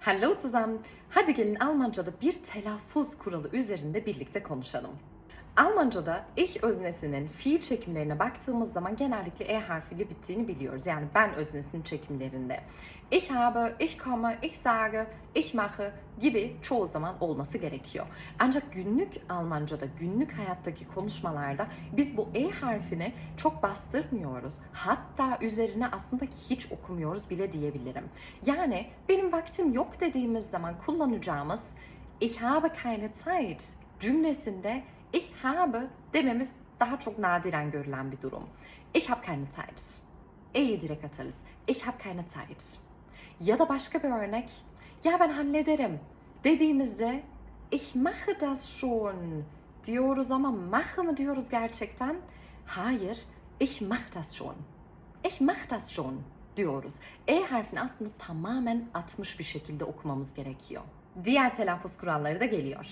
Hallo zusammen. Hadi gelin Almanca'da bir telaffuz kuralı üzerinde birlikte konuşalım. Almanca'da ich öznesinin fiil çekimlerine baktığımız zaman genellikle e harfiyle bittiğini biliyoruz. Yani ben öznesinin çekimlerinde. Ich habe, ich komme, ich sage, ich mache gibi çoğu zaman olması gerekiyor. Ancak günlük Almanca'da, günlük hayattaki konuşmalarda biz bu e harfini çok bastırmıyoruz. Hatta üzerine aslında hiç okumuyoruz bile diyebilirim. Yani benim vaktim yok dediğimiz zaman kullanacağımız ich habe keine Zeit cümlesinde ich habe dememiz daha çok nadiren görülen bir durum. Ich habe keine Zeit. E'yi direkt atarız. Ich habe keine Zeit. Ya da başka bir örnek. Ya ben hallederim dediğimizde ich mache das schon diyoruz ama mache mı diyoruz gerçekten? Hayır, ich mache das schon. Ich mache das schon diyoruz. E harfini aslında tamamen atmış bir şekilde okumamız gerekiyor. Diğer telaffuz kuralları da geliyor.